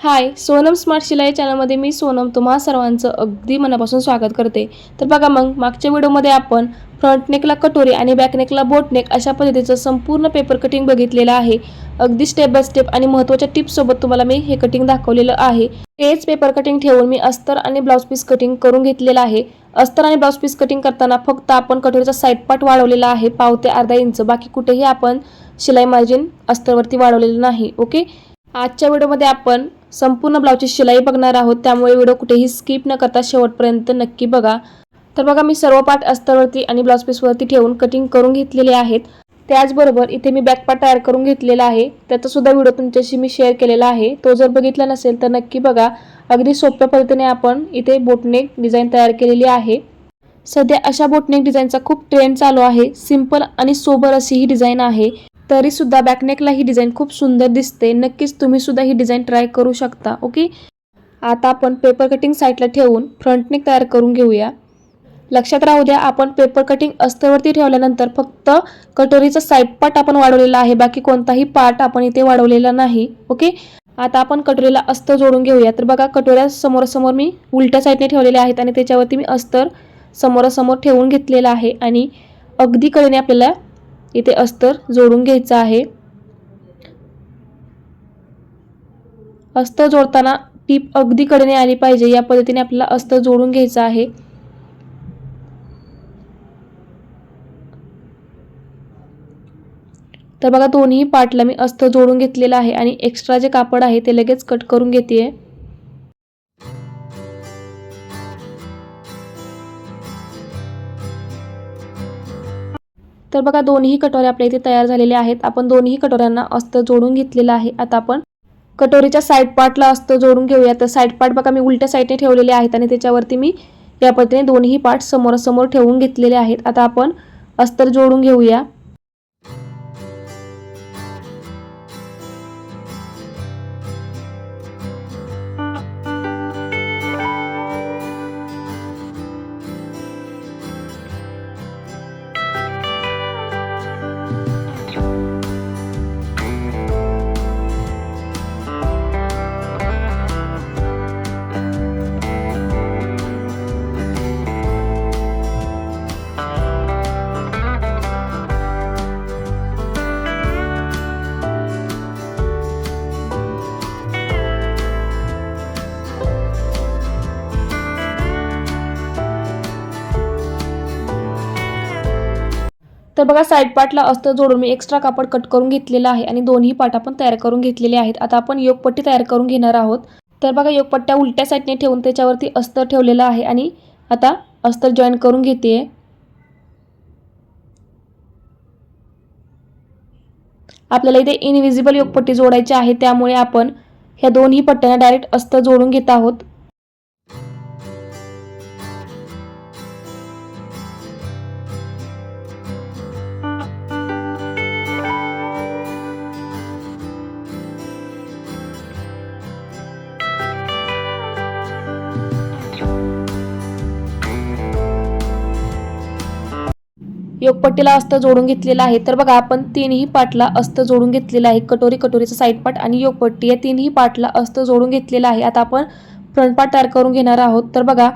हाय Sonam smart शिलाई चॅनलमध्ये मी सोनम तुम्हा सर्वांचं अगदी मनापासून स्वागत करते. तर बघा मग मागच्या व्हिडिओमध्ये आपण फ्रंट नेकला कटोरी आणि बॅक नेकला बोटनेक अशा पद्धतीचं संपूर्ण पेपर कटिंग बघितलेलं आहे. अगदी स्टेप बाय स्टेप आणि महत्त्वाच्या टिप्ससोबत तुम्हाला मी हे कटिंग दाखवलेलं आहे. तेच पेपर कटिंग ठेवून मी अस्तर आणि ब्लाऊज पीस कटिंग करून घेतलेलं आहे. अस्तर आणि ब्लाऊज पीस कटिंग करताना फक्त आपण कटोरीचा साईड पार्ट वाढवलेला आहे. पाव ते अर्धा इंच बाकी कुठेही आपण शिलाई मार्जिन अस्तरवरती वाढवलेलं नाही ओके? आजच्या व्हिडिओमध्ये आपण संपूर्ण ब्लाऊजची शिलाई बघणार आहोत. त्यामुळे व्हिडिओ कुठेही स्किप न करता शेवटपर्यंत नक्की बघा. तर बघा मी सर्व पार्ट अस्तरवरती आणि ब्लाऊज पीसवरती ठेवून कटिंग करून घेतलेले आहेत. त्याचबरोबर इथे मी बॅकपार्ट तयार करून घेतलेला आहे. त्याचासुद्धा व्हिडिओ तुमच्याशी मी शेअर केलेला आहे. तो जर बघितला नसेल तर नक्की बघा. अगदी सोप्या पद्धतीने आपण इथे बोटनेक डिझाईन तयार केलेली आहे. सध्या अशा बोटनेक डिझाईनचा खूप ट्रेंड चालू आहे. सिंपल आणि सोबर अशी ही डिझाईन आहे. तरी सुद्धा बॅकनेकला ही डिझाईन खूप सुंदर दिसते. नक्कीच तुम्ही सुद्धा ही डिझाईन ट्राय करू शकता ओके आता आपण पेपर कटिंग साईडला ठेवून फ्रंटनेक तयार करून घेऊया. लक्षात राहू द्या आपण पेपर कटिंग अस्तरवरती ठेवल्यानंतर फक्त कटोरीचा साईड पार्ट आपण वाढवलेला आहे बाकी कोणताही पार्ट आपण इथे वाढवलेला नाही ओके आता आपण कटोरीला अस्तर जोडून घेऊया. तर बघा कटोऱ्या समोरासमोर मी उलट्या साईडने ठेवलेल्या आहेत आणि त्याच्यावरती मी अस्तर समोरासमोर ठेवून घेतलेलं आहे आणि अगदी कडेने आपल्याला इथे अस्तर जोडून घ्यायचं आहे. अस्तर जोडताना टीप अगदी कडेने आली पाहिजे. या पद्धतीने आपल्याला अस्तर जोडून घ्यायचं आहे. तर बघा दोन्ही पार्टला मी अस्तर जोडून घेतलेलं आहे आणि एक्स्ट्रा जे कापड आहे ते लगेच कट करून घेते तर बघा दोन्ही कटोऱ्या आपल्या इथे तयार झालेल्या आहेत. आपण दोन्ही कटोऱ्यांना अस्तर जोडून घेतलेलं आहे. आता आपण कटोरीच्या साईड पार्टला अस्तर जोडून घेऊया. तर साईड पार्ट बघा मी उलट्या साईडने ठेवलेले आहेत आणि त्याच्यावरती मी या पद्धतीने दोन्ही पार्ट समोरासमोर ठेवून घेतलेले आहेत. आता आपण अस्तर जोडून घेऊया. बघा साईड पार्टला अस्तर जोडून मी एक्स्ट्रा कापड कट करून घेतलेलं आहे आणि दोन्ही पाटा पण तयार करून घेतलेले आहेत. आता आपण योगपट्टी तयार करून घेणार आहोत. तर बघा योगपट्ट्या उलट्या साईडने ठेवून त्याच्यावरती अस्तर ठेवलेलं आहे आणि आता अस्तर जॉईन करून घेते. आपल्याला इथे इनविजिबल योगपट्टी जोडायची आहे त्यामुळे आपण ह्या दोन्ही पट्ट्यांना डायरेक्ट अस्तर जोडून घेत आहोत. योगपट्टीला अस्त जोडून घेतलेला आहे. तर बघा आपण तीनही पाटला अस्त जोडून घेतलेला आहे. कटोरी कटोरीचा साईड पार्ट आणि योगपट्टी या तीनही पाटला अस्त जोडून घेतलेला आहे. आता आपण फ्रंट पार्ट तयार करून घेणार आहोत. तर बघा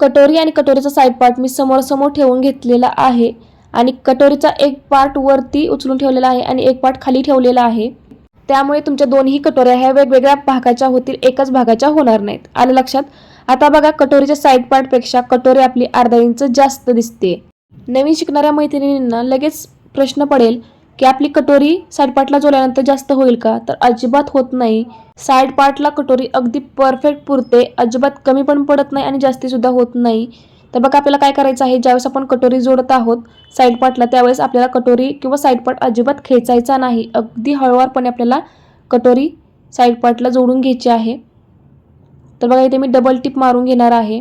कटोरी आणि कटोरीचा साईड पार्ट मी समोर ठेवून घेतलेला आहे आणि कटोरीचा एक पार्ट वरती उचलून ठेवलेला आहे आणि एक पार्ट खाली ठेवलेला आहे. त्यामुळे तुमच्या दोन्ही कटोऱ्या ह्या वेगवेगळ्या भागाच्या होतील एकाच भागाच्या होणार नाहीत. आलं लक्षात? आता बघा कटोरीच्या साईड पार्टपेक्षा कटोरी आपली अर्धा इंच जास्त दिसते. नवीन शिकणाऱ्या मैत्रिणींना लगेच प्रश्न पडेल की आपली कटोरी साईड जोडल्यानंतर जास्त होईल का? तर अजिबात होत नाही. साईड कटोरी अगदी परफेक्ट पुरते अजिबात कमी पण पडत नाही आणि जास्तीसुद्धा होत नाही. तर बघा आपल्याला काय करायचं आहे? ज्यावेळेस आपण कटोरी जोडत आहोत साईडपाटला त्यावेळेस आपल्याला कटोरी किंवा साईडपाट अजिबात खेचायचा नाही. अगदी हळूवारपणे आपल्याला कटोरी साईडपाटला जोडून घ्यायची आहे. तर बघा इथे मी डबल टिप मारून घेणार आहे.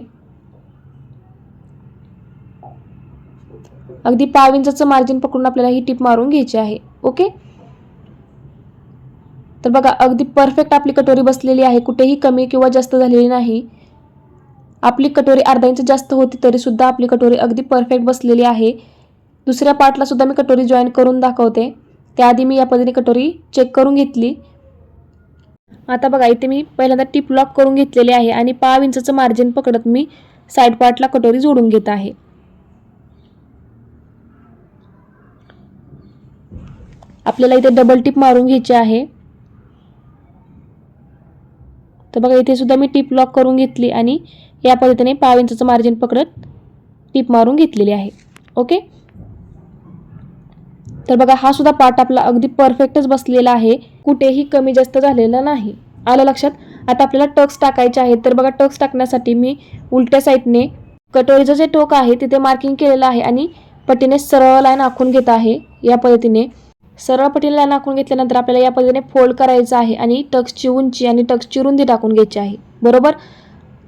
अगदी पाव इंचाचं मार्जिन पकडून आपल्याला ही टिप मारून घ्यायची आहे. ओके तर बघा अगदी परफेक्ट आपली कटोरी बसलेली आहे. कुठेही कमी किंवा जास्त झालेली नाही. आपली कटोरी अर्धा इंच जास्त होती तरी सुद्धा आपली कटोरी अगदी परफेक्ट बसलेली आहे. दुसऱ्या पार्टला सुद्धा मी कटोरी जॉईन करून दाखवते. त्याआधी मी या पद्धतीने कटोरी चेक करून घेतली. आता बघा इथे मी पहिल्यांदा टिप लॉक करून घेतलेली आहे आणि पाव इंचाचं मार्जिन पकडत मी साईड पार्टला कटोरी जोडून घेत आहे. आपल्याला इथे डबल टिप मारून घ्यायची आहे. तर बघा इथे सुद्धा मी टिप लॉक करून घेतली आणि या पद्धतीने पाव इंचाचं मार्जिन पकडत टिप मारून घेतलेली आहे. ओके तर बघा हा सुद्धा पार्ट आपला अगदी परफेक्टच बसलेला आहे. कुठेही कमी जास्त झालेला नाही. आलं लक्षात? आता आपल्याला टक्स टाकायचे आहेत. तर बघा टक्स टाकण्यासाठी मी उलट्या साईडने कटोरीचं जे टोक आहे तिथे मार्किंग केलेलं आहे आणि पट्टीने सरळ लाईन आखून घेत आहे. या पद्धतीने सरळ पट्टीने नाकून घेतल्यानंतर आपल्याला या पद्धतीने फोल्ड करायचं आहे आणि टक्सची उंची आणि टक्सची रुंदी टाकून घ्यायची आहे. बरोबर?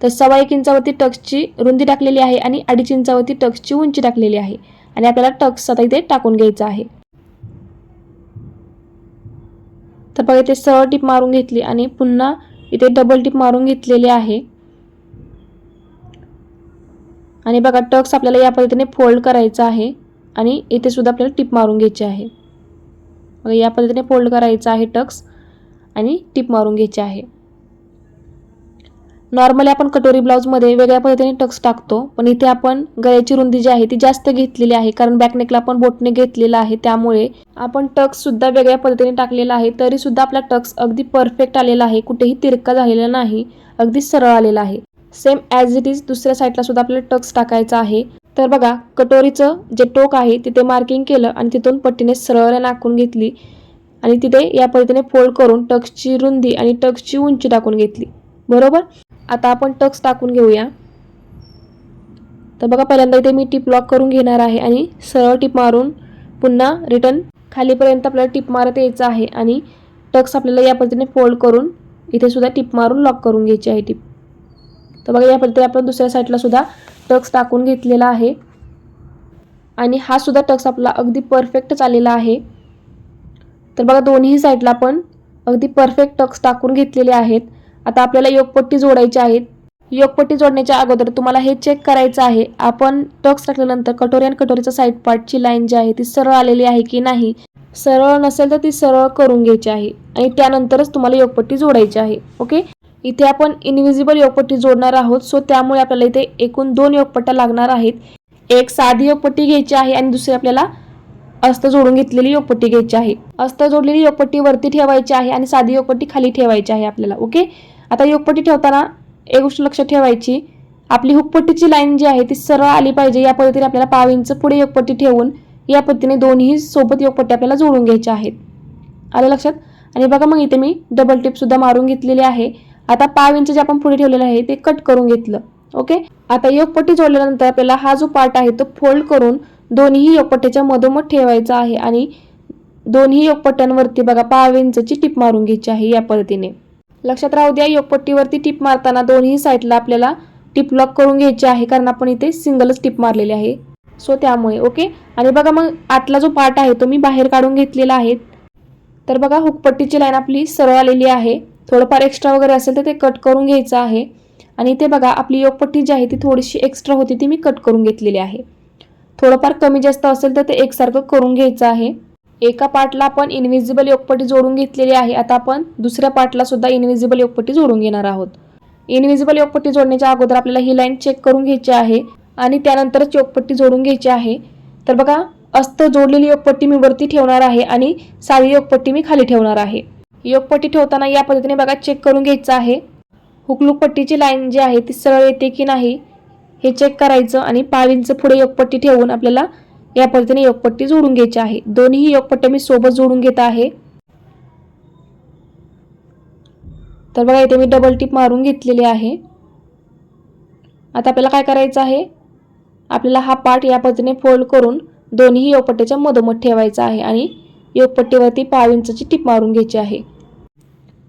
तर सव्वा एक इंचावरती टक्सची रुंदी टाकलेली आहे आणि अडीच इंचावरती टक्सची उंची टाकलेली आहे आणि आपल्याला टक्स आता इथे टाकून घ्यायचा आहे. तर बघा इथे सरळ टीप मारून घेतली आणि पुन्हा इथे डबल टिप मारून घेतलेली आहे. आणि बघा टक्स आपल्याला या पद्धतीने फोल्ड करायचा आहे आणि इथे सुद्धा आपल्याला टिप मारून घ्यायची आहे. मग या पद्धतीने फोल्ड करायचा आहे टक्स आणि टिप मारून घ्यायची आहे. नॉर्मली आपण कटोरी ब्लाऊजमध्ये वेगळ्या पद्धतीने टक्स टाकतो पण इथे आपण गळ्याची रुंदी जी आहे ती जास्त घेतलेली आहे कारण बॅकनेकला आपण बोटने घेतलेला आहे त्यामुळे आपण टक्स सुद्धा वेगळ्या पद्धतीने टाकलेला आहे तरी सुद्धा आपला टक्स अगदी परफेक्ट आलेला आहे कुठेही तिरका झालेला नाही अगदी सरळ आलेला आहे. सेम ॲज इट इज दुसऱ्या साईडला सुद्धा आपल्याला टक्स टाकायचा आहे. तर बघा कटोरीचं जे टोक आहे तिथे मार्किंग केलं आणि तिथून पट्टीने सरळ नाकून घेतली. आणि तिथे या पद्धतीने फोल्ड करून टक्सची रुंदी आणि टक्सची उंची टाकून घेतली. बरोबर? आता आपण टक्स टाकून घेऊया. तर बघा पहिल्यांदा इथे मी टिप लॉक करून घेणार आहे आणि सरळ टिप मारून पुन्हा रिटर्न खालीपर्यंत आपल्याला टिप मारत यायचं आहे आणि टक्स आपल्याला या पद्धतीने फोल्ड करून इथे सुद्धा टिप मारून लॉक करून घ्यायची आहे टिप. तर बघा या पद्धतीने आपण दुसऱ्या साईडला सुद्धा टक्स टाकून घेतलेला आहे. आणि हा सुद्धा टक्स आपला अगदी परफेक्टच आलेला आहे. तर बघा दोन्ही साईडला आपण अगदी परफेक्ट टक्स टाकून घेतलेले आहेत. आता आपल्याला योगपट्टी जोडायची आहेत योगपट्टी जोडण्याच्या अगोदर तुम्हाला हे चेक करायचं आहे. आपण टक्स टाकल्यानंतर कटोरी आणि कटोरीचा साईड पार्टची लाईन जी आहे ती सरळ आलेली आहे की नाही? सरळ नसेल तर ती सरळ करून घ्यायची आहे. आणि त्यानंतरच तुम्हाला योगपट्टी जोडायची आहे. ओके इथे आपण इनविजिबल योगपट्टी जोडणार आहोत. सो त्यामुळे आपल्याला इथे एकूण दोन योगपट्ट्या लागणार आहेत. एक साधी योगपट्टी घ्यायची आहे आणि दुसरी आपल्याला अस्त जोडून घेतलेली योगपट्टी घ्यायची आहे. अस्त जोडलेली योगपट्टी वरती ठेवायची आहे आणि साधी योगपट्टी खाली ठेवायची आहे आपल्याला ओके आता योगपट्टी ठेवताना एक गोष्ट लक्षात ठेवायची. आपली हुकपट्टीची लाईन जी आहे ती सरळ आली पाहिजे. या पद्धतीने आपल्याला पाव इंच पुढे योगपट्टी ठेवून या पद्धतीने दोन्ही सोबत योगपट्टी आपल्याला जोडून घ्यायच्या आहेत. आलं लक्षात? आणि बघा मग इथे मी डबल टिप सुद्धा मारून घेतलेली आहे. आता पाव इंच जे आपण पुढे ठेवलेलं आहे ते कट करून घेतलं ओके आता योगपट्टी जोडल्यानंतर आपल्याला हा जो पार्ट आहे तो फोल्ड करून दोन्ही योगपट्ट्याच्या मधोमध ठेवायचा आहे आणि दोन्ही योगपट्ट्यांवरती बघा पाव इंचची टिप मारून घ्यायची आहे या पद्धतीने. लक्षात राहू द्या योगपट्टीवरती टिप मारताना दोन्ही साईडला आपल्याला टिप लॉक करून घ्यायची आहे कारण आपण इथे सिंगलच टिप मारलेली आहे. सो त्यामुळे ओके आणि बघा मग आतला जो पार्ट आहे तो मी बाहेर काढून घेतलेला आहे. तर बघा हुकपट्टीची लाईन आपली सरळ आलेली आहे. थोडंफार एक्स्ट्रा वगैरे असेल तर ते कट करून घ्यायचं आहे. आणि इथे बघा आपली योगपट्टी जी आहे ती थोडीशी एक्स्ट्रा होती ती मी कट करून घेतलेली आहे. थोडंफार कमी जास्त असेल तर ते एकसारखं करून घ्यायचं आहे. एका पार्टला आपण इनविजिबल योगपट्टी जोडून घेतलेली आहे. आता आपण दुसऱ्या पार्टला सुद्धा इनविजिबल योगपट्टी जोडून घेणार आहोत. इनविजिबल योगपट्टी जोडण्याच्या अगोदर आपल्याला ही लाईन चेक करून घ्यायची आहे आणि त्यानंतरच योगपट्टी जोडून घ्यायची आहे. तर बघा अस्त जोडलेली योगपट्टी मी वरती ठेवणार आहे आणि साधी योगपट्टी मी खाली ठेवणार आहे. योगपट्टी ठेवताना या पद्धतीने बघा चेक करून घ्यायचं आहे. हुकलूक पट्टीची लाईन जी आहे ती सरळ येते की नाही हे चेक करायचं आणि पाव इंच पुढे योगपट्टी ठेवून आपल्याला या पद्धतीने योगपट्टी जोडून घ्यायची आहे. दोन्ही योगपट्ट्या मी सोबत जोडून घेत आहे. तर बघा इथे मी डबल टिप मारून घेतलेली आहे. आता आपल्याला काय करायचं आहे? आपल्याला हा पार्ट या पद्धतीने फोल्ड करून दोन्ही योगपट्ट्याच्या मधोमध ठेवायचा आहे आणि योगपट्टीवरती पाव इंचाची टिप मारून घ्यायची आहे.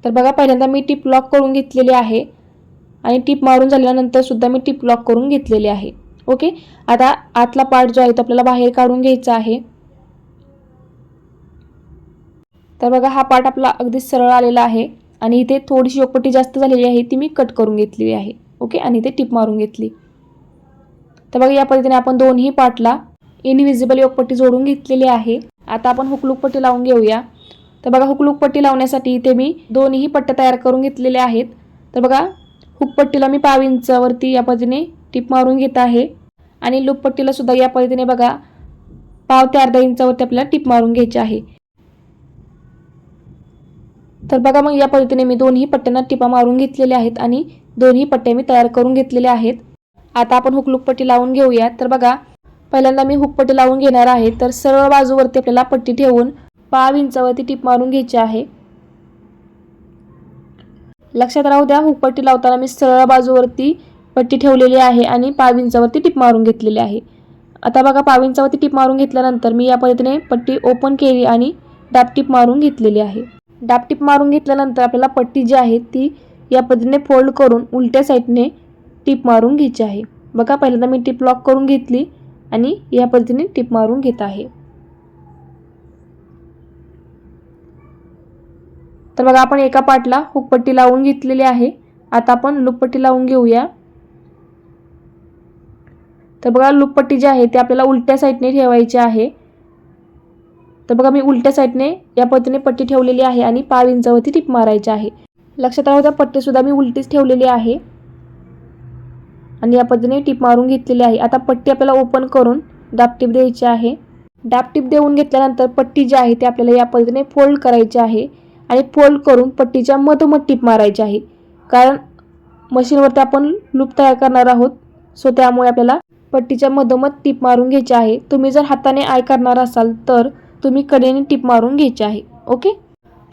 तर बघा पहिल्यांदा मी टिप लॉक करून घेतलेली आहे आणि टिप मारून झाल्यानंतर सुद्धा मी टिप लॉक करून घेतलेली आहे. ओके? आता आतला पार्ट जो आहे तो आपल्याला बाहेर काढून घ्यायचा आहे. तर बघा हा पार्ट आपला अगदी सरळ आलेला आहे आणि इथे थोडीशी योगपट्टी जास्त झालेली आहे ती मी कट करून घेतलेली आहे. ओके? आणि इथे टिप मारून घेतली. तर बघा या पद्धतीने आपण दोन्ही पार्टला इनविजिबल योगपट्टी जोडून घेतलेली आहे. आता आपण हुकलूक पट्टी लावून घेऊया. तर बघा हुकलूक पट्टी लावण्यासाठी इथे मी दोन्ही पट्ट्या तयार करून घेतलेल्या आहेत. तर बघा हुकपट्टीला मी पाव इंचावरती या पद्धतीने टिप मारून घेत आहे. आणि लूपपट्टीला सुद्धा या पद्धतीने बघा पाव ते अर्धा इंचावरती आपल्याला टिप मारून घ्यायची आहे. तर बघा मग या पद्धतीने मी दोन्ही पट्ट्यांना टिपा मारून घेतलेल्या आहेत आणि दोन्ही पट्ट्या मी तयार करून घेतलेल्या आहेत. आता आपण हुकलूक पट्टी लावून घेऊया. तर बघा पहिल्यांदा मी हुकपट्टी लावून घेणार आहे तर सरळ बाजूवरती आपल्याला पट्टी ठेवून पाव इंचावरती टिप मारून घ्यायची आहे. लक्षात राहू द्या हुकपट्टी लावताना मी सरळ बाजूवरती पट्टी ठेवलेली आहे आणि पाव इंचावरती टिप मारून घेतलेली आहे. आता बघा पाव इंचावरती टीप मारून घेतल्यानंतर मी या पद्धतीने पट्टी ओपन केली आणि डाप टीप मारून घेतलेली आहे. डाप टीप मारून घेतल्यानंतर आपल्याला पट्टी जी आहे ती या पद्धतीने फोल्ड करून उलट्या साईडने टिप मारून घ्यायची आहे. बघा पहिल्यांदा मी टिप लॉक करून घेतली. आणि या पद्धतीने टिप मारून घेत आहे. तर बघा आपण एका पाटला हुकपट्टी लावून घेतलेली आहे. आता आपण लुपपट्टी लावून घेऊया. तर बघा लुपपट्टी जी आहे ती आपल्याला उलट्या साईडने ठेवायची आहे. तर बघा मी उलट्या साईडने या पद्धतीने पट्टी ठेवलेली आहे आणि पाव इंचावरती टिप मारायची आहे. लक्षात राहू द्या पट्टीसुद्धा मी उलटीच ठेवलेली आहे. आणि या पद्धतीने टीप मारून घेतलेली आहे. आता पट्टी आपल्याला ओपन करून डाप द्यायची आहे. डाप देऊन घेतल्यानंतर पट्टी जी आहे ती आपल्याला या पद्धतीने फोल्ड करायची आहे आणि फोल्ड करून पट्टीच्या मधोमध टीप मारायची आहे. कारण मशीनवरती आपण लूप तयार करणार आहोत सो त्यामुळे आपल्याला पट्टीच्या मधोमध टीप मारून घ्यायची आहे. तुम्ही जर हाताने आय करणार असाल तर तुम्ही कडेने टिप मारून घ्यायची आहे. ओके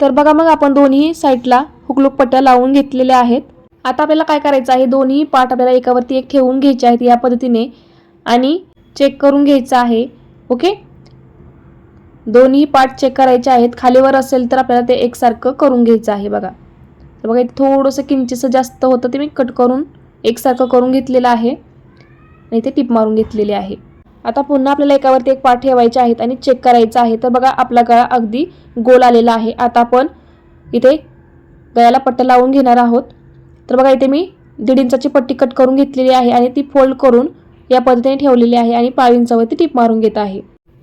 तर बघा मग आपण दोन्ही साईडला हुकलूक पट्ट्या लावून घेतलेल्या आहेत. आता आपल्याला काय करायचं आहे? दोन्ही पार्ट आपल्याला एकावरती एक ठेवून घ्यायचे आहेत या पद्धतीने. आणि चेक करून घ्यायचं आहे. ओके दोन्ही पार्ट चेक करायचे आहेत. खालीवर असेल तर आपल्याला ते एकसारखं करून घ्यायचं आहे बघा. तर बघा इथे थोडंसं किंचितसं जास्त होतं ते मी कट करून एकसारखं करून घेतलेलं आहे. आणि ते टिप मारून घेतलेले आहे. आता पुन्हा आपल्याला एकावरती एक पार्ट ठेवायचे आहेत आणि चेक करायचं आहे. तर बघा आपला गळा अगदी गोल आलेला आहे. आता आपण इथे गळ्याला पट्ट्या लावून घेणार आहोत. तर बघा इथे मी दीड इंचाची पट्टी कट करून घेतलेली आहे आणि ती फोल्ड करून या पद्धतीने ठेवलेली आहे आणि पाव इंचावरती टीप मारून घेत आहे.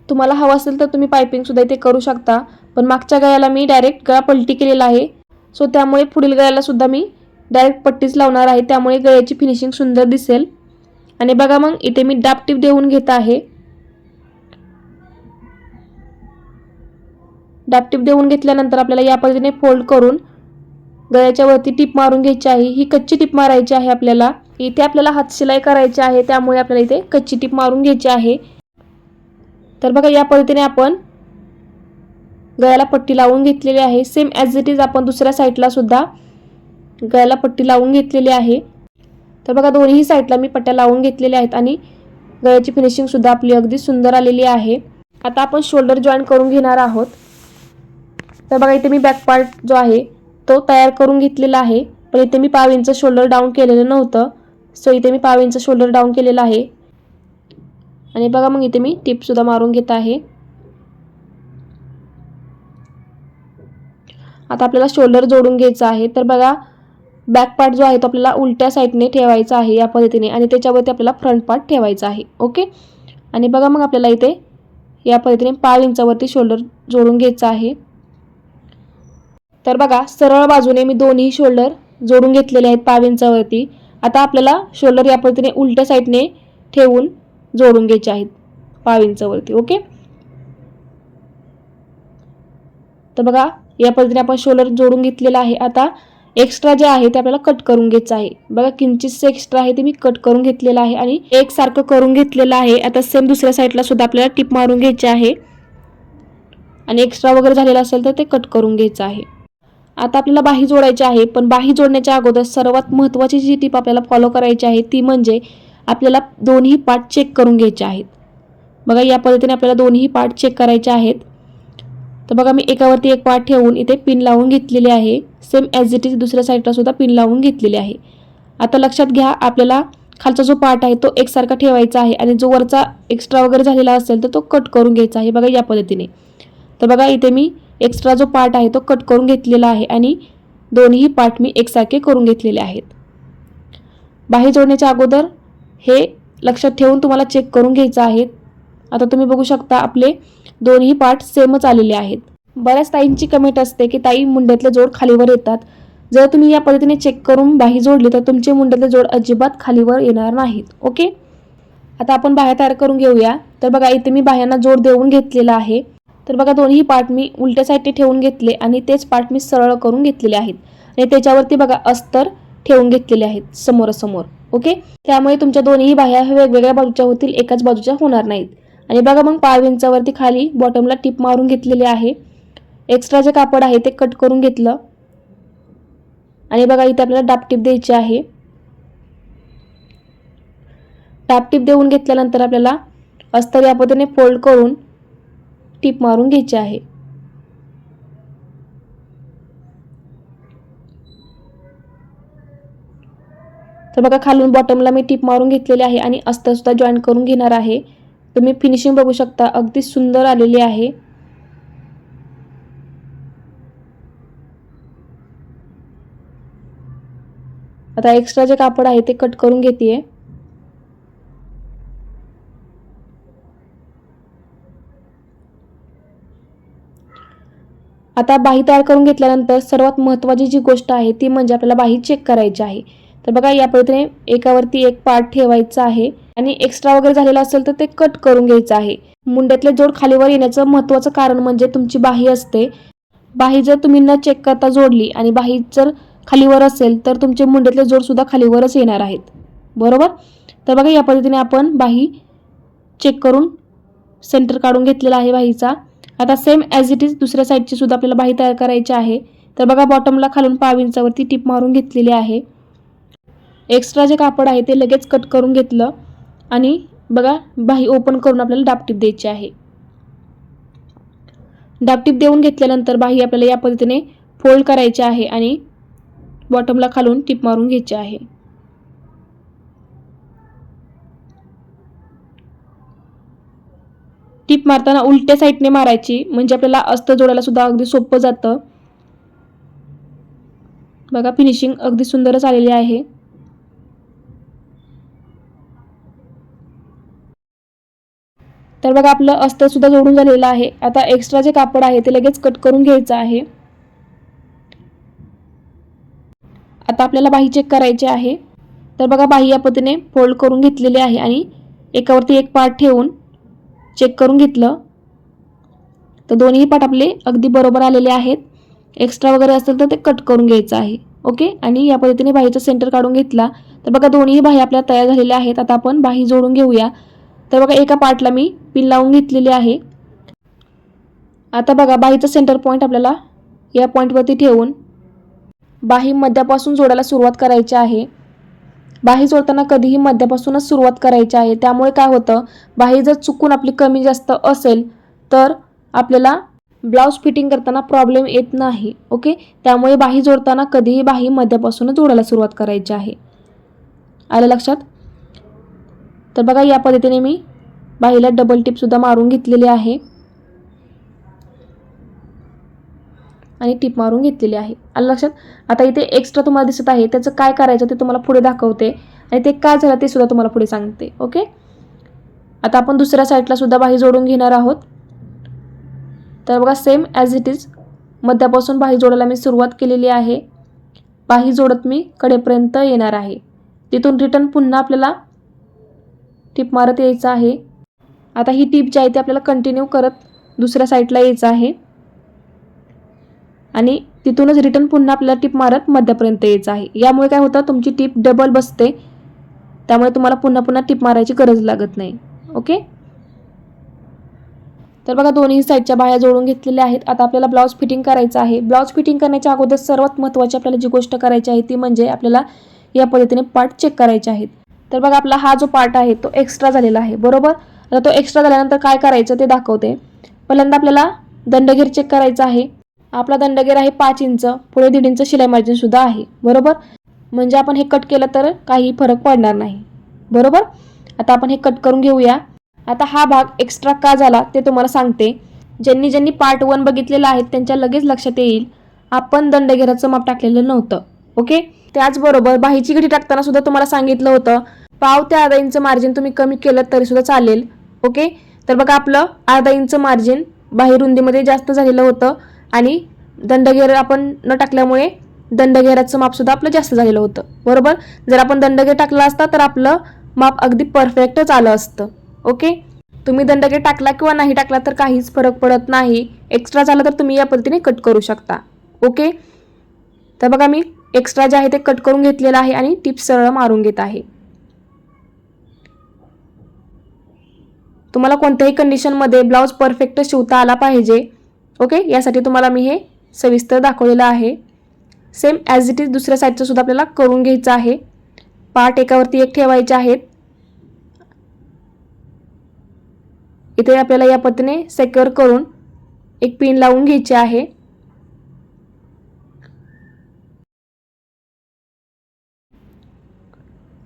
तुम्हाला हवं असेल तर तुम्ही पायपिंगसुद्धा इथे करू शकता पण मागच्या गळ्याला मी डायरेक्ट गळा पलटी केलेला आहे. सो त्यामुळे पुढील गळ्याला सुद्धा मी डायरेक्ट पट्टीच लावणार आहे. त्यामुळे गळ्याची फिनिशिंग सुंदर दिसेल. आणि बघा मग इथे मी डाप टीप देऊन घेत आहे. डाप टीप देऊन घेतल्यानंतर आपल्याला या पद्धतीने फोल्ड करून गळ्याच्या वरती टिप मारून घ्यायची आहे. ही कच्ची टिप मारायची आहे आपल्याला. इथे आपल्याला हात शिलाई करायची आहे त्यामुळे आपल्याला इथे कच्ची टिप मारून घ्यायची आहे. तर बघा या पद्धतीने आपण गळ्याला पट्टी लावून घेतलेली आहे. सेम ॲज इट इज आपण दुसऱ्या साईडला सुद्धा गळ्याला पट्टी लावून घेतलेली आहे. तर बघा दोन्ही साईडला मी पट्ट्या लावून घेतलेल्या आहेत आणि गळ्याची फिनिशिंगसुद्धा आपली अगदी सुंदर आलेली आहे. आता आपण शोल्डर जॉईन करून घेणार आहोत. तर बघा इथे मी बॅक पार्ट जो आहे तो तयार करून घेतलेला आहे. पण इथे मी पाव इंच शोल्डर डाऊन केलेलं नव्हतं. सो इथे मी पाव इंच शोल्डर डाऊन केलेलं आहे. आणि बघा मग इथे मी टिपसुद्धा मारून घेत आहे. आता आपल्याला शोल्डर जोडून घ्यायचं आहे. तर बघा बॅक पार्ट जो आहे तो आपल्याला उलट्या साईडने ठेवायचा आहे या पद्धतीने आणि त्याच्यावरती आपल्याला फ्रंट पार्ट ठेवायचा आहे. ओके आणि बघा मग आपल्याला इथे या पद्धतीने पाव इंचावरती शोल्डर जोडून घ्यायचं आहे. तर बघा सरळ बाजूने मी दोन्ही शोल्डर जोडून घेतलेले आहेत पाविंचावरती. आता आपल्याला शोल्डर या पद्धतीने उलट्या साईडने ठेवून जोडून घ्यायचे आहेत पाविंचावरती ओके तर बघा या पद्धतीने आपण शोल्डर जोडून घेतलेला आहे. आता एक्स्ट्रा जे आहे ते आपल्याला कट करून घ्यायचं आहे. बघा किंचितचं एक्स्ट्रा आहे ते मी कट करून घेतलेलं आहे आणि एकसारखं करून घेतलेलं आहे. आता सेम दुसऱ्या साईडला सुद्धा आपल्याला टिप मारून घ्यायची आहे. आणि एक्स्ट्रा वगैरे झालेलं असेल तर ते कट करून घ्यायचं आहे. आता आपल्याला बाही जोडायची आहे पण बाही जोडण्याच्या अगोदर सर्वात महत्त्वाची जी टीप आपल्याला फॉलो करायची आहे ती म्हणजे आपल्याला दोन्ही पार्ट चेक करून घ्यायचे आहेत. बघा या पद्धतीने आपल्याला दोन्ही पार्ट चेक करायचे आहेत. तर बघा मी एकावरती एक पार्ट ठेवून इथे पिन लावून घेतलेली आहे. सेम ॲज इट इज दुसऱ्या साईडला सुद्धा पिन लावून घेतलेली आहे. आता लक्षात घ्या आपल्याला खालचा जो पार्ट आहे तो एकसारखा ठेवायचा आहे आणि जो वरचा एक्स्ट्रा वगैरे झालेला असेल तर तो कट करून घ्यायचा आहे. बघा या पद्धतीने. तर बघा इथे मी एक्स्ट्रा जो पार्ट आहे तो कट करून घेतलेला आहे आणि दोन्ही पार्ट मी एकसारखे करून घेतलेले आहेत. बाही जोडण्याच्या अगोदर हे लक्षात ठेवून तुम्हाला चेक करून घ्यायचं आहे. आता तुम्ही बघू शकता आपले दोन्ही पार्ट सेमच आलेले आहेत. बऱ्याच ताईंची कमेंट असते की ताई मुंड्यातले जोड खालीवर येतात. जर तुम्ही या पद्धतीने चेक करून बाही जोडली तर तुमचे मुंड्यातले जोड अजिबात खालीवर येणार नाहीत. ओके आता आपण बाह्या तयार करून घेऊया. तर बघा इथे मी बाह्यांना जोड देऊन घेतलेला आहे. तर बघा दोन्ही पार्ट मी उलट्या साईडने ठेवून घेतले आणि तेच पार्ट मी सरळ करून घेतलेले आहेत. आणि त्याच्यावरती बघा अस्तर ठेवून घेतलेले आहेत समोरासमोर. ओके? त्यामुळे तुमच्या दोन्ही बाह्या वेगवेगळ्या बाजूच्या होतील एकाच बाजूच्या होणार नाहीत. आणि बघा मग पाव इंचावरती खाली बॉटमला टिप मारून घेतलेले आहे. एक्स्ट्रा जे कापड आहे ते कट करून घेतलं. आणि बघा इथे आपल्याला डापटीप द्यायची आहे. डापटीप देऊन घेतल्यानंतर आपल्याला अस्तर या पद्धतीने फोल्ड करून टीप मारून घ्यायची आहे. तर बघा खालून बॉटमला मी टीप मारून घेतलेली आहे आणि अस्तरसुद्धा जॉईन करून घेणार आहे. तुम्ही फिनिशिंग बघू शकता अगदी सुंदर आलेली आहे. आता एक्स्ट्रा जे कापड आहे ते कट करून घेते आता बाही तयार करून घेतल्यानंतर सर्वात महत्त्वाची जी गोष्ट आहे ती म्हणजे आपल्याला बाही चेक करायची आहे. तर बघा या पद्धतीने एकावरती एक पार्ट ठेवायचा आहे आणि एक्स्ट्रा वगैरे झालेला असेल तर ते कट करून घ्यायचं आहे. मुंड्यातले जोड खालीवर येण्याचं महत्त्वाचं कारण म्हणजे तुमची बाही असते. बाही जर तुम्ही न चेक करता जोडली आणि बाही जर खालीवर असेल तर तुमचे मुंड्यातले जोडसुद्धा खालीवरच येणार आहेत. बरोबर? तर बघा या पद्धतीने आपण बाही चेक करून सेंटर काढून घेतलेला आहे बाहीचा. आता सेम ॲज इट इज दुसऱ्या साईडची सुद्धा आपल्याला बाही तयार करायची आहे. तर बघा बॉटमला खालून पाव इंचावरती मारून घेतलेली आहे. एक्स्ट्रा जे कापड आहे ते लगेच कट करून घेतलं. आणि बघा बाही ओपन करून आपल्याला डापटीप द्यायची आहे. डापटीप देऊन घेतल्यानंतर बाही आपल्याला या पद्धतीने फोल्ड करायची आहे आणि बॉटमला खालून टिप मारून घ्यायची आहे. टीप मारताना उलट्या साईडने मारायची. म्हणजे आपल्याला अस्त जोडायला सुद्धा अगदी सोपं जातं. बघा फिनिशिंग अगदी सुंदरच आलेली आहे. तर बघा आपलं अस्तर सुद्धा जोडून झालेलं आहे. आता एक्स्ट्रा जे कापड आहे ते लगेच कट करून घ्यायचं आहे. आता आपल्याला बाही चेक करायची आहे. तर बघा बाही या पद्धतीने फोल्ड करून घेतलेली आहे आणि एकावरती एक पार्ट ठेवून चेक करून घेतलं. तर दोन्ही पार्ट आपले अगदी बरोबर आलेले आहेत. एक्स्ट्रा वगैरे असेल तर ते कट करून घ्यायचं आहे. ओके आणि या पद्धतीने बाहीचा सेंटर काढून घेतला. तर बघा दोन्ही बाही आपल्या तयार झालेल्या आहेत. आता आपण बाही जोडून घेऊया. तर बघा एका पार्टला मी पिन लावून घेतलेली आहे. आता बघा बाहीचा सेंटर पॉईंट आपल्याला या पॉईंटवरती ठेवून बाही मध्यापासून जोडायला सुरुवात करायची आहे. बाही जोडताना कधीही मध्यापासूनच सुरुवात करायची आहे. त्यामुळे काय होतं बाही जर चुकून आपली कमी जास्त असेल तर आपल्याला ब्लाऊज फिटिंग करताना प्रॉब्लेम येत नाही ओके? त्यामुळे बाही जोडताना कधीही बाही मध्यापासूनच जोडायला सुरुवात करायची आहे. आलं लक्षात? तर बघा या पद्धतीने मी बाहीला डबल टिपसुद्धा मारून घेतलेली आहे. आणि टिप मारून घेतलेली आहे. आलं लक्षात? आता इथे एक्स्ट्रा तुम्हाला दिसत आहे. त्याचं काय करायचं ते तुम्हाला पुढे दाखवते. आणि ते काय झालं ते सुद्धा तुम्हाला पुढे सांगते. ओके? आता आपण दुसऱ्या साईडला सुद्धा बाही जोडून घेणार आहोत. तर बघा सेम ॲज इट इज मध्यापासून बाही जोडायला मी सुरुवात केलेली आहे. बाही जोडत मी कडेपर्यंत येणार आहे. तिथून रिटर्न पुन्हा आपल्याला टीप मारत यायचं आहे. आता ही टीप जी आहे ती आपल्याला कंटिन्यू करत दुसऱ्या साईडला यायचं आहे. आणि तिथूनच रिटर्न पुन्हा आपल्याला टीप मारत मध्यापर्यंत यायचं आहे. यामुळे काय होतं तुमची टीप डबल बसते. त्यामुळे तुम्हाला पुन्हा पुन्हा टीप मारायची गरज लागत नाही. ओके तर बघा दोन्ही साईडच्या बाह्या जोडून घेतलेल्या आहेत. आता आपल्याला ब्लाऊज फिटिंग करायचं आहे. ब्लाऊज फिटिंग करण्याच्या अगोदर सर्वात महत्त्वाची आपल्याला जी गोष्ट करायची आहे ती म्हणजे आपल्याला या पद्धतीने पार्ट चेक करायचे आहेत. तर बघा आपला हा जो पार्ट आहे तो एक्स्ट्रा झालेला आहे. बरोबर? आता तो एक्स्ट्रा झाल्यानंतर काय करायचं ते दाखवते. पहिल्यांदा आपल्याला दंडगीर चेक करायचा आहे. आपला दंडगेर आहे पाच इंच पुढे दीड इंच शिलाई मार्जिन सुद्धा आहे. बरोबर? म्हणजे आपण हे कट केलं तर काही फरक पडणार नाही. बरोबर? आता आपण हे कट करून घेऊया. आता हा भाग एक्स्ट्रा का झाला ते तुम्हाला सांगते. ज्यांनी ज्यांनी पार्ट वन बघितलेला आहे त्यांच्या लगेच लक्षात येईल. आपण दंडगेराचं माप टाकलेलं नव्हतं. ओके? त्याचबरोबर बाहीची गठी टाकताना सुद्धा तुम्हाला सांगितलं होतं. पाव ते अर्धा इंच मार्जिन तुम्ही कमी केलं तरी सुद्धा चालेल. ओके? तर बघा आपलं अर्धा इंच मार्जिन बाहेर रुंदीमध्ये जास्त झालेलं होतं. आणि दंडघेर आपण न टाकल्यामुळे दंडघेराचं मापसुद्धा आपलं जास्त झालेलं होतं. बरोबर? जर आपण दंडगेर टाकला असता तर आपलं माप अगदी परफेक्टच आलं असतं. ओके? तुम्ही दंडगेर टाकला किंवा नाही टाकला तर काहीच फरक पडत नाही. एक्स्ट्रा झाला तर तुम्ही या पद्धतीने कट करू शकता. ओके? तर बघा मी एक्स्ट्रा जे आहे ते कट करून घेतलेलं आहे आणि टिप्स सरळ मारून घेत आहे. तुम्हाला कोणत्याही कंडिशनमध्ये ब्लाऊज परफेक्ट शिवता आला पाहिजे. ओके? यासाठी तुम्हाला मी हे सविस्तर दाखवलेलं आहे. सेम ॲज इट इज दुसऱ्या साईडचं सुद्धा आपल्याला करून घ्यायचं आहे. पार्ट एकावरती एक ठेवायचे आहेत. इथे आपल्याला या पद्धतीने सेक्युअर करून एक पिन लावून घ्यायची आहे.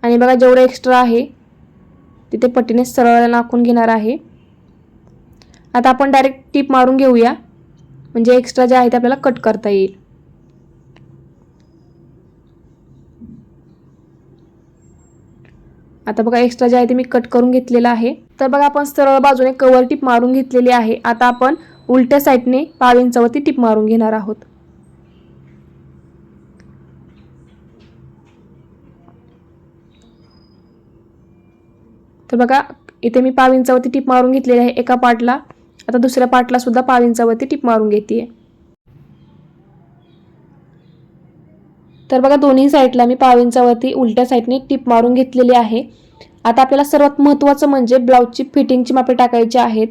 आणि बघा जेवढं एक्स्ट्रा आहे तिथे पट्टीने सरळ नाकून घेणार आहे. आता आपण डायरेक्ट टीप मारून घेऊया. म्हणजे एक्स्ट्रा जे आहे ते आपल्याला कट करता येईल. आता बघा एक्स्ट्रा जे आहे ते मी कट करून घेतलेलं आहे. तर बघा आपण सरळ बाजूने कवर टिप मारून घेतलेली आहे. आता आपण उलट्या साईडने पाव इंचावरती टिप मारून घेणार आहोत. तर बघा इथे मी पाव इंचावरती टिप मारून घेतलेली आहे एका पार्टला आता दुसऱ्या पार्टला सुद्धा पाव इंचावरती टीप मारून घेते तर बघा दोन्ही साईडला मी पाव इंचावरती उलट्या साईडने टीप मारून घेतलेली आहे. आता आपल्याला सर्वात महत्त्वाचं म्हणजे ब्लाऊजची फिटिंगची मापे टाकायची आहेत.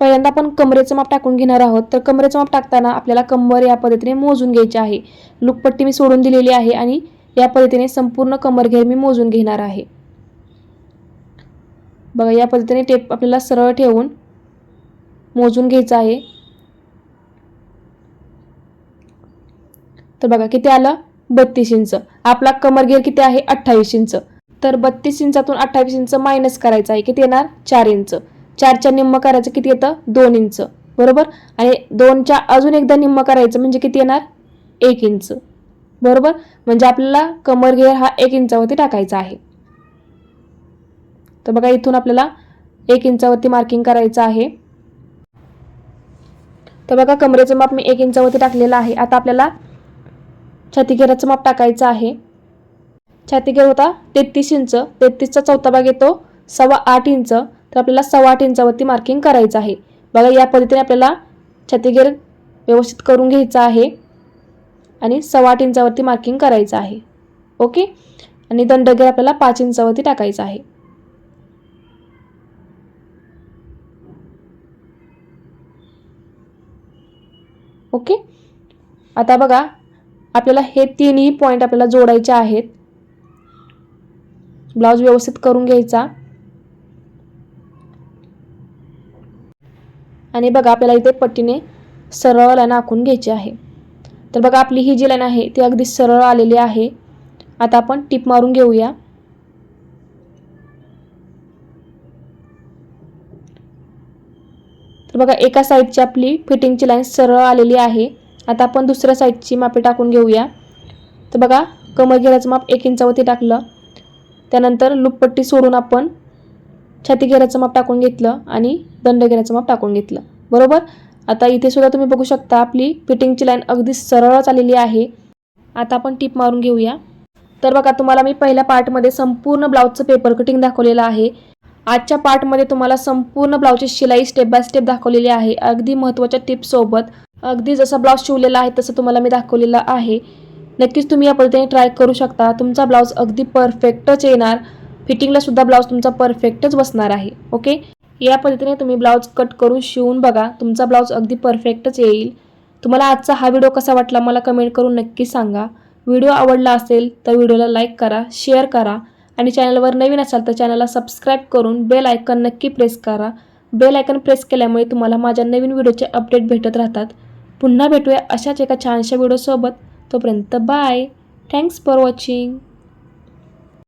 पहिल्यांदा आपण कमरेचं माप टाकून घेणार आहोत. तर कमरेचं माप टाकताना आपल्याला कंबर या पद्धतीने मोजून घ्यायची आहे. लुकपट्टी मी सोडून दिलेली आहे आणि या पद्धतीने संपूर्ण कमर घेर मी मोजून घेणार आहे. बघा या पद्धतीने टेप आपल्याला सरळ ठेवून मोजून घ्यायचं आहे. तर बघा किती आलं? बत्तीस इंच. आपला कमर घेर किती आहे? अठ्ठावीस इंच. तर बत्तीस इंचातून अठ्ठावीस इंच मायनस करायचं आहे. किती येणार? चार इंच. चारच्या निम्म करायचं किती येतं? दोन इंच. बरोबर? आणि दोनच्या अजून एकदा निम्म करायचं म्हणजे किती येणार? एक इंच. बरोबर? म्हणजे आपल्याला कमर घेर हा एक इंचावरती टाकायचा आहे. तर बघा इथून आपल्याला एक इंचावरती मार्किंग करायचं आहे. तर बघा कमरेचं माप मी एक इंचावरती टाकलेलं आहे. आता आपल्याला छातीघेराचं माप टाकायचं आहे. छातीघेर होता तेहतीस इंच. तेहतीसचा चौथा भाग येतो सव्वा आठ इंच. तर आपल्याला सव्वा आठ इंचावरती मार्किंग करायचं आहे. बघा या पद्धतीने आपल्याला छातीघेर व्यवस्थित करून घ्यायचं आहे आणि सव्वा आठ इंचावरती मार्किंग करायचं आहे. ओके? आणि दंडगेर आपल्याला पाच इंचावरती टाकायचं आहे. ओके? आता बघा आपल्याला हे तिन्ही पॉईंट आपल्याला जोडायचे आहेत. ब्लाऊज व्यवस्थित करून घ्यायचा. आणि बघा आपल्याला इथे पट्टीने सरळ लाईन आखून घ्यायची आहे. तर बघा आपली ही जी लाईन आहे ती अगदी सरळ आलेली आहे. आता आपण टिप मारून घेऊया. तर बघा एका साईडची आपली फिटिंगची लाईन सरळ आलेली आहे. आता आपण दुसऱ्या साईडची मापे टाकून घेऊया. तर बघा कमर घेराचं माप एक इंचावरती टाकलं. त्यानंतर लुपपट्टी सोडून आपण छाती घेराचं माप टाकून घेतलं आणि दंड घेराचं माप टाकून घेतलं. बरोबर? आता इथे सुद्धा तुम्ही बघू शकता आपली फिटिंगची लाईन अगदी सरळच आलेली आहे. आता आपण टीप मारून घेऊया. तर बघा तुम्हाला मी पहिल्या पार्टमध्ये संपूर्ण ब्लाऊजचं पेपर कटिंग दाखवलेलं आहे. आजच्या पार्टमध्ये तुम्हाला संपूर्ण ब्लाऊजची शिलाई स्टेप बाय स्टेप दाखवलेली आहे. अगदी महत्त्वाच्या टिप्ससोबत अगदी जसा ब्लाऊज शिवलेला आहे तसं तुम्हाला मी दाखवलेलं आहे. नक्कीच तुम्ही या पद्धतीने ट्राय करू शकता. तुमचा ब्लाऊज अगदी परफेक्टच येणार. फिटिंगला सुद्धा ब्लाऊज तुमचा परफेक्टच बसणार आहे. ओके या पद्धतीने तुम्ही ब्लाऊज कट करून शिवून बघा. तुमचा ब्लाऊज अगदी परफेक्टच येईल. तुम्हाला आजचा हा व्हिडिओ कसा वाटला मला कमेंट करून नक्की सांगा. व्हिडिओ आवडला असेल तर व्हिडिओला लाईक करा शेअर करा. आणि चॅनलवर नवीन असाल तर चॅनलला सबस्क्राईब करून बेल आयकन नक्की प्रेस करा. बेल आयकन प्रेस केल्यामुळे तुम्हाला माझ्या नवीन व्हिडिओचे अपडेट भेटत राहतात. पुन्हा भेटूया अशाच एका छानशा व्हिडिओसोबत. तोपर्यंत बाय. Thanks for watching